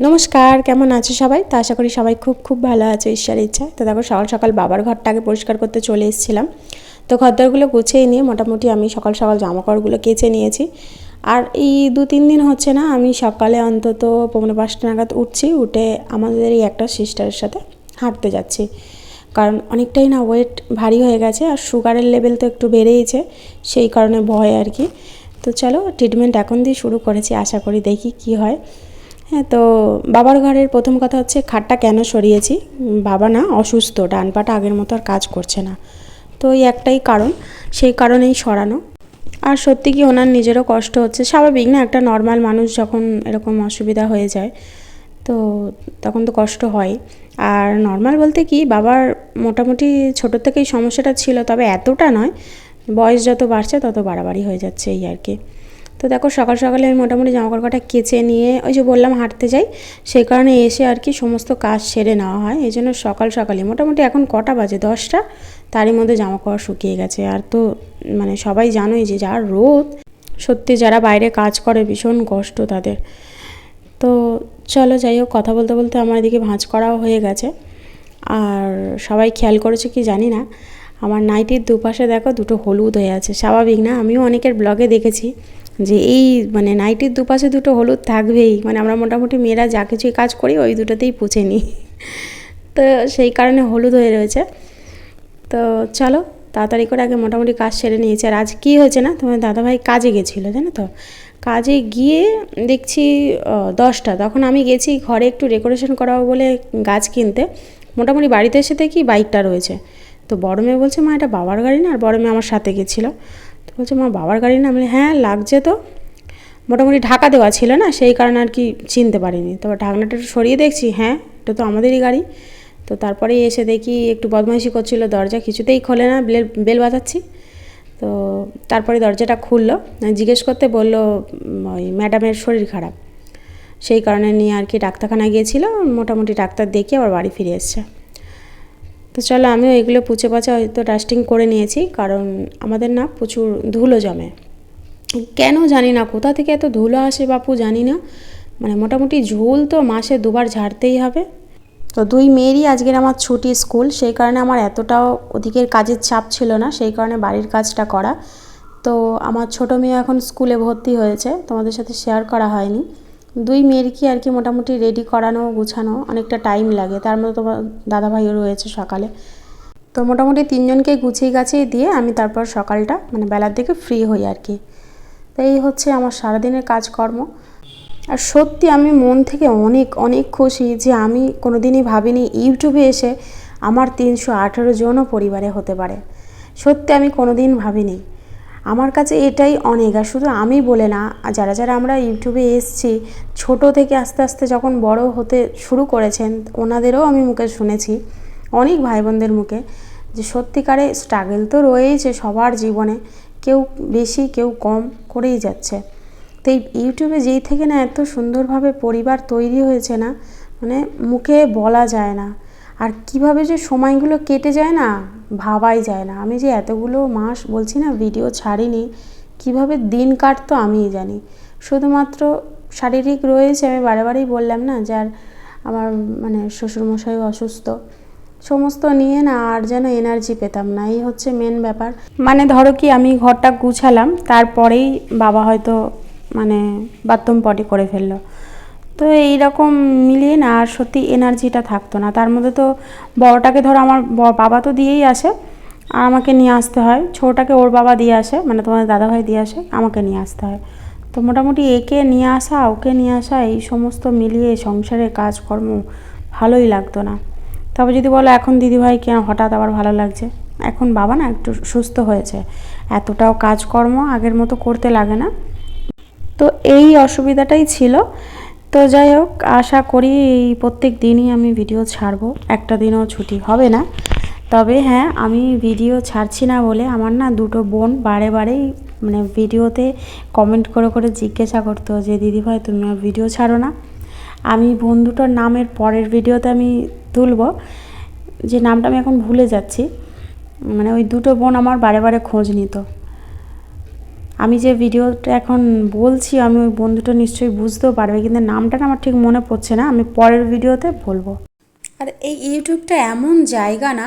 নমস্কার, কেমন আছো সবাই? তো আশা করি সবাই খুব খুব ভালো আছো, ঈশ্বরের ইচ্ছা তো দেখো, সকাল সকাল বাবার ঘরটাকে পরিষ্কার করতে চলে এসেছিলাম। তো ঘরদরগুলো গুছিয়ে নিয়ে মোটামুটি আমি সকাল সকাল জামাকাপড়গুলো কেচে নিয়েছি। আর এই দু তিন দিন হচ্ছে না, আমি সকালে অন্তত পৌনে পাঁচটা নাগাদ উঠছি, উঠে আমাদের এই একটা সিস্টারের সাথে হাঁটতে যাচ্ছি। কারণ অনেকটাই না ওয়েট ভারী হয়ে গেছে, আর সুগারের লেভেল তো একটু বেড়েইছে, সেই কারণে ভয় আর কি। তো চলো ট্রিটমেন্ট এখন দিয়ে শুরু করেছি, আশা করি দেখি কি হয়। হ্যাঁ তো বাবার ঘরের প্রথম কথা হচ্ছে খাটটা কেন সরিয়েছি? বাবা না অসুস্থ, ডান পাটা আগের মতো আর কাজ করছে না। তো এই একটাই কারণ, সেই কারণেই সরানো। আর সত্যি কি ওনার নিজেরও কষ্ট হচ্ছে, স্বাভাবিক না, একটা নর্মাল মানুষ যখন এরকম অসুবিধা হয়ে যায়, তো তখন তো কষ্ট হয়। আর নর্মাল বলতে কি, বাবার মোটামুটি ছোটো থেকেই সমস্যাটা ছিল, তবে এতটা নয়, বয়স যত বাড়ছে তত বাড়াবাড়ি হয়ে যাচ্ছে এই আর কি। তো দেখো সকাল সকালে আমি মোটামুটি জামাকাপড়টা কেচে নিয়ে ওই যে বললাম হাঁটতে যাই, সেই কারণে এসে আর কি সমস্ত কাজ সেরে নেওয়া হয়। এই জন্য সকাল সকালে, মোটামুটি এখন কটা বাজে? দশটা। তারই মধ্যে জামাকাপড় শুকিয়ে গেছে। আর তো মানে সবাই জানোই যে যার রোদ, সত্যি যারা বাইরে কাজ করে ভীষণ কষ্ট তাদের। তো চলো যাই হোক, কথা বলতে বলতে আমার এদিকে ভাঁজ করাও হয়ে গেছে। আর সবাই খেয়াল করেছে কি জানি না, আমার নাইটির দুপাশে দেখো দুটো হলুদ হয়ে আছে। স্বাভাবিক না? আমিও অনেকের ব্লগে দেখেছি। যে এই মানে নাইটির দুপাশে দুটো হলুদ থাকবেই। মানে আমরা মোটামুটি মেয়েরা যা কিছুই কাজ করি, ওই দুটোতেই পুছে নিই। তো সেই কারণে হলুদ হয়ে রয়েছে। তো চলো, তাড়াতাড়ি করে আগে মোটামুটি কাজ সেরে নিয়েছে। আর আজ কী হয়েছে না? তোমার দাদাভাই কাজে গেছিল, জানো তো? কাজে গিয়ে দেখছি দশটা। তখন আমি গেছি ঘরে একটু ডেকোরেশন করাবো বলে গাছ কিনতে। মোটামুটি বাড়িতে এসে দেখি বাইকটা রয়েছে। তো বড় মেয়ে বলছে, মা, এটা বাবার গাড়ি না? আর বড় মেয়ে আমার সাথে গেছিল। বলছে, মা, বাবার গাড়ি না? আমি হ্যাঁ লাগছে তো। মোটামুটি ঢাকা দেওয়া ছিল না, সেই কারণে আর কি চিনতে পারিনি। তবে ঢাকনাটা একটু সরিয়ে দেখছি হ্যাঁ এটা তো আমাদেরই গাড়ি। তো তারপরে এসে দেখি একটু বদমাইশি করছিল, দরজা কিছুতেই খোলে না, বেল বেল বাজাচ্ছি। তো তারপরে দরজাটা খুললো, জিজ্ঞেস করতে বলল ওই ম্যাডামের শরীর খারাপ। সেই কারণে নিয়ে আর কি ডাক্তারখানায় গিয়েছিল, মোটামুটি ডাক্তার দেখিয়ে আবার বাড়ি ফিরে এসছে। তো চলো আমিও এগুলো পুচে পাচে হয়তো ডাস্টিং করে নিয়েছি, কারণ আমাদের না প্রচুর ধুলো জমে। কেন জানি না, কোথা থেকে এত ধুলো আসে বাপু জানি না। মানে মোটামুটি ঝুল তো মাসে দুবার ঝাড়তেই হবে। তো দুই মেয়েরই আজকের আমার ছুটি স্কুল, সেই কারণে আমার এতটাও ওদিকের কাজের চাপ ছিল না, সেই কারণে বাড়ির কাজটা করা। তো আমার ছোটো মেয়ে এখন স্কুলে ভর্তি হয়েছে, তোমাদের সাথে শেয়ার করা হয়নি। দুই মেয়ের কি আর কি মোটামুটি রেডি করানো, গুছানো, অনেকটা টাইম লাগে। তার মধ্যে তোমার দাদাভাইও রয়েছে সকালে। তো মোটামুটি তিনজনকে গুছিয়ে গাছিয়ে দিয়ে আমি তারপর সকালটা মানে বেলার দিকে ফ্রি হই আর কি। তো এই হচ্ছে আমার সারাদিনের কাজকর্ম। আর সত্যি আমি মন থেকে অনেক অনেক খুশি যে আমি কোনো দিনই ভাবিনি ইউটিউবে এসে আমার তিনশো আঠেরো জনও পরিবারে হতে পারে। সত্যি আমি কোনো দিন ভাবিনি। আমার কাছে এটাই অনেক, আর শুধু আমি বলে না যারা যারা আমরা ইউটিউবে এসছি, ছোট থেকে আস্তে আস্তে যখন বড় হতে শুরু করেছেন, ওনাদেরও আমি মুখে শুনেছি, অনেক ভাই বোনদের মুখে, যে সত্যিকারে স্ট্রাগল তো রয়েইছে সবার জীবনে, কেউ বেশি, কেউ কম করেই যাচ্ছে। তো এই ইউটিউবে যেই থেকে না এত সুন্দরভাবে পরিবার তৈরি হয়েছে না মানে মুখে বলা যায় না। আর কীভাবে যে সময়গুলো কেটে যায় না, ভাবাই যায় না। আমি যে এতগুলো মাস বলছি না ভিডিও ছাড়িনি, কীভাবে দিন কাটতো আমিই জানি। শুধুমাত্র শারীরিক রয়েছে, আমি বারে বারেই বললাম না যার আমার মানে শ্বশুরমশাই অসুস্থ। সমস্ত নিয়ে না আর যেন এনার্জি পেতাম না, এই হচ্ছে মেন ব্যাপার। মানে ধরো কি, আমি ঘরটা গুছালাম, তারপরেই বাবা হয়তো মানে বাথরুম পটি করে ফেলল। তো এই রকম মিলিয়ে না, আর সত্যি এনার্জিটা থাকতো না। তার মধ্যে তো বড়টাকে ধরো আমার বাবা তো দিয়েই আসে, আর আমাকে নিয়ে আসতে হয়। ছোটোটাকে ওর বাবা দিয়ে আসে মানে তোমার দাদাভাই দিয়ে আসে, আমাকে নিয়ে আসতে হয়। তো মোটামুটি একে নিয়ে আসা, ওকে নিয়ে আসা, এই সমস্ত মিলিয়ে সংসারের কাজকর্ম ভালোই লাগতো না। তবে যদি বলো এখন দিদিভাই কেন হঠাৎ আবার ভালো লাগছে? এখন বাবা না একটু সুস্থ হয়েছে। এতটাও কাজকর্ম আগের মতো করতে লাগে না। তো এই অসুবিধাটাই ছিল। তো যাই হোক, আশা করি প্রত্যেক দিনই আমি ভিডিও ছাড়বো। একটা দিনও ছুটি হবে না। তবে হ্যাঁ আমি ভিডিও ছাড়ছি না বলে আমার না দুটো বোন বারে বারেই মানে ভিডিওতে কমেন্ট করে করে জিজ্ঞাসা করতো যে দিদিভাই তুমি আর ভিডিও ছাড়ো না। আমি বোন দুটোর নামের পরের ভিডিওতে আমি তুলবো। যে নামটা আমি এখন ভুলে যাচ্ছি। মানে ওই দুটো বোন আমার বারে বারে খোঁজ নিত। আমি যে ভিডিওটা এখন বলছি, আমি ওই বন্ধুটা নিশ্চয়ই বুঝতেও পারবে, কিন্তু নামটা আমার ঠিক মনে পড়ছে না, আমি পরের ভিডিওতে বলব। আর এই ইউটিউবটা এমন জায়গা না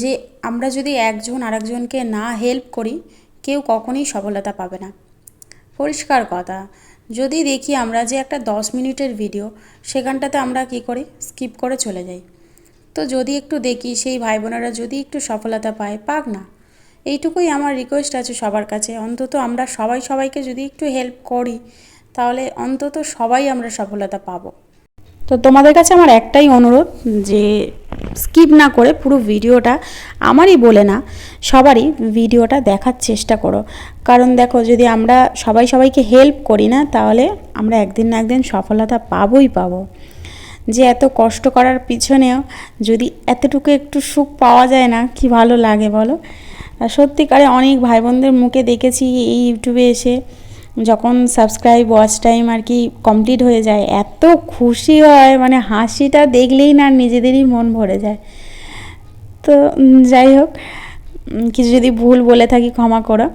যে আমরা যদি একজন আরেকজনকে না হেল্প করি, কেউ কখনোই সফলতা পাবে না। পরিষ্কার কথা, যদি দেখি আমরা যে একটা দশ মিনিটের ভিডিও, সেখানটাতে আমরা কী করি স্কিপ করে চলে যাই। তো যদি একটু দেখি, সেই ভাই বোনেরা যদি একটু সফলতা পায়, পাক না। এইটুকুই আমার রিকোয়েস্ট আছে সবার কাছে। অন্তত আমরা সবাই সবাইকে যদি একটু হেল্প করি, তাহলে অন্তত সবাই আমরা সফলতা পাবো। তো তোমাদের কাছে আমার একটাই অনুরোধ যে স্কিপ না করে পুরো ভিডিওটা আমারই বলে না, সবারই ভিডিওটা দেখার চেষ্টা করো। কারণ দেখো, যদি আমরা সবাই সবাইকে হেল্প করি না, তাহলে আমরা একদিন না একদিন সফলতা পাবোই পাবো। যে এত কষ্ট করার পিছনেও যদি এতটুকু একটু সুখ পাওয়া যায় না, কি ভালো লাগে বলো? সত্যিকারে অনেক ভাই বোনদের মুখে দেখেছি এই ইউটিউবে এসে, যখন সাবস্ক্রাইব ওয়াচ টাইম আর কি কমপ্লিট হয়ে যায়, এত খুশি হয় মানে হাসিটা দেখলেই না নিজেদেরই মন ভরে যায়। তো যাই হোক কিছু যদি ভুল বলে থাকি ক্ষমা করো।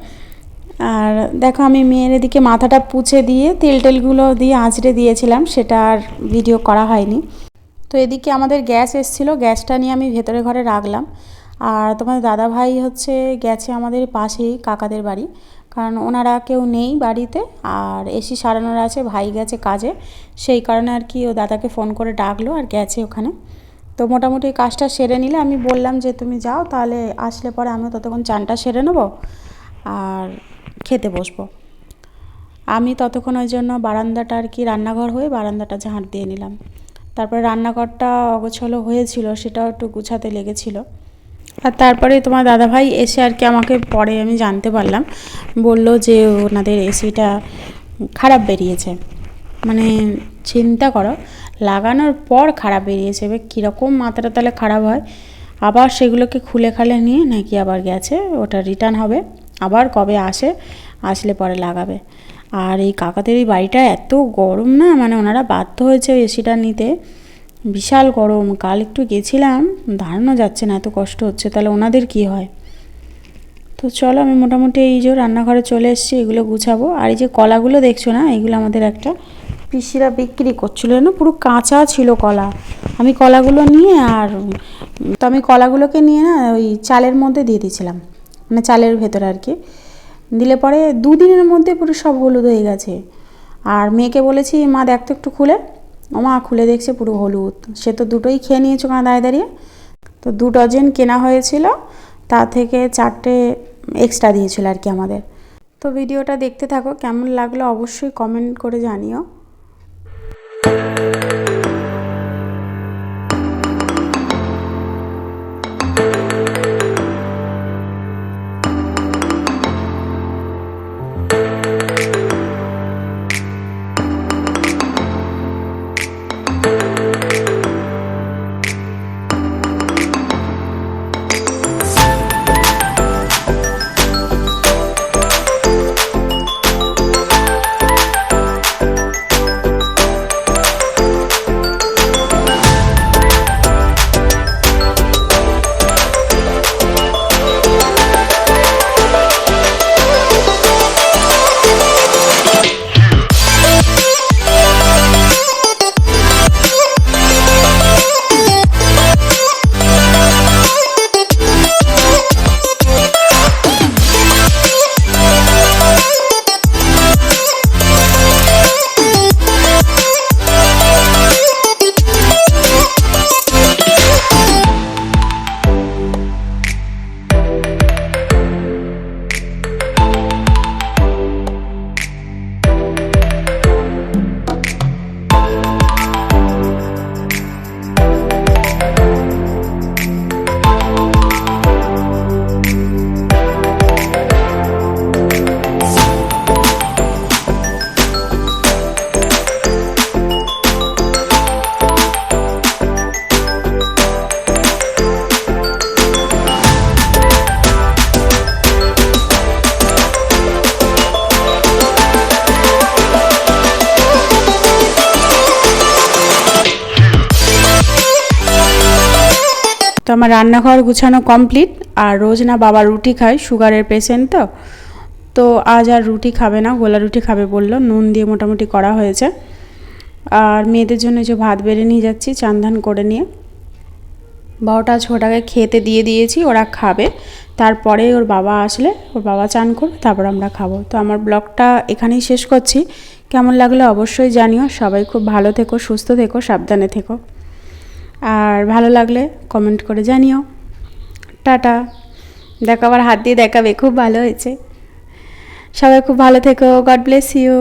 আর দেখো আমি মেয়ের এদিকে মাথাটা পুছে দিয়ে তেল টেলগুলো দিয়ে আঁচড়ে দিয়েছিলাম, সেটা আর ভিডিও করা হয়নি। তো এদিকে আমাদের গ্যাস এসেছিল, গ্যাসটা নিয়ে আমি ভেতরে ঘরে রাখলাম। আর তোমার দাদা ভাই হচ্ছে গেছে আমাদের পাশেই কাকাদের বাড়ি। কারণ ওনারা কেউ নেই বাড়িতে আর এসি সারানোর আছে, ভাই গেছে কাজে। সেই কারণে আর কি ও দাদাকে ফোন করে ডাকলো আর গেছে ওখানে। তো মোটামুটি কাজটা সেরে নিলে আমি বললাম যে, তুমি যাও তাহলে আসলে পরে আমিও ততক্ষণ চানটা সেরে নেব আর খেতে বসবো। আমি ততক্ষণ ওই জন্য বারান্দাটা আর কি রান্নাঘর হয়ে বারান্দাটা ঝাঁট দিয়ে নিলাম। তারপরে রান্নাঘরটা অগোছালো হয়েছিল, সেটাও একটু গুছাতে লেগেছিলো। আর তারপরে তোমার দাদাভাই এসে আর কি আমাকে পরে আমি জানতে পারলাম। বলল যে ওনাদের এসিটা খারাপ বেরিয়েছে। মানে চিন্তা করো, লাগানোর পর খারাপ বেরিয়েছে। এবার কীরকম মাত্রা তাহলে খারাপ হয়? আবার সেগুলোকে খুলে খালে নিয়ে নাকি আবার গেছে, ওটা রিটার্ন হবে। আবার কবে আসে, আসলে পরে লাগাবে। আর এই কাকাদের এই বাড়িটা এত গরম না মানে ওনারা বাধ্য হয়েছে এসিটা নিতে। বিশাল গরম, কাল একটু গেছিলাম, দাঁড়ানো যাচ্ছে না, এত কষ্ট হচ্ছে, তাহলে ওনাদের কি হয়? তো চলো আমি মোটামুটি এই যে রান্নাঘরে চলে এসেছি, এগুলো গুছাবো। আর এই যে কলাগুলো দেখছ না, এগুলো আমাদের একটা পিসিরা বিক্রি করছিল না পুরো কাঁচা ছিল কলা। আমি কলাগুলো নিয়ে আর, তো আমি কলাগুলোকে নিয়ে না ওই চালের মধ্যে দিয়ে দিয়েছিলাম মানে চালের ভেতরে আর কি। দিলে পরে দুদিনের মধ্যে পুরো সব হলুদ হয়ে গেছে। আর মেয়েকে বলেছি, মা দেখ তো একটু খুলে। ও মা খুলে দেখছে পুরো হলুদ। সে তো দুটোই খেয়ে নিয়েছো কাঁদায় দাঁড়িয়ে দাঁড়িয়ে। তো দু ডজন কেনা হয়েছিল, তা থেকে চারটে এক্সট্রা দিয়েছিল আর কি আমাদের। তো ভিডিওটা দেখতে থাকো, কেমন লাগল অবশ্যই কমেন্ট করে জানিও। তো আমার রান্নাঘর গুছানো কমপ্লিট, আর রোজ না বাবা রুটি খায়, সুগারের পেশেন্ট তো। তো আজ আর রুটি খাবে না, গোলা রুটি খাবে বলল, নুন দিয়ে মোটামুটি করা হয়েছে। আর মেয়েদের জন্য যে ভাত বেড়ে নিয়ে যাচ্ছি চান ধান করে নিয়ে। বারোটা ছোটাকে খেতে দিয়ে দিয়েছি, ওরা খাবে। তারপরে ওর বাবা আসলে, ওর বাবা চান করবে, তারপর আমরা খাব। তো আমার ব্লগটা এখানেই শেষ করছি। কেমন লাগল অবশ্যই জানিও। সবাই খুব ভালো থেকো, সুস্থ থেকো, সাবধানে থেকো। আর ভালো লাগলে কমেন্ট করে জানিও। টাটা। দেখো আবার হাত দিয়ে দেখাবে, খুব ভালো হয়েছে। সবাই খুব ভালো থেকো গড ব্লেস ইউ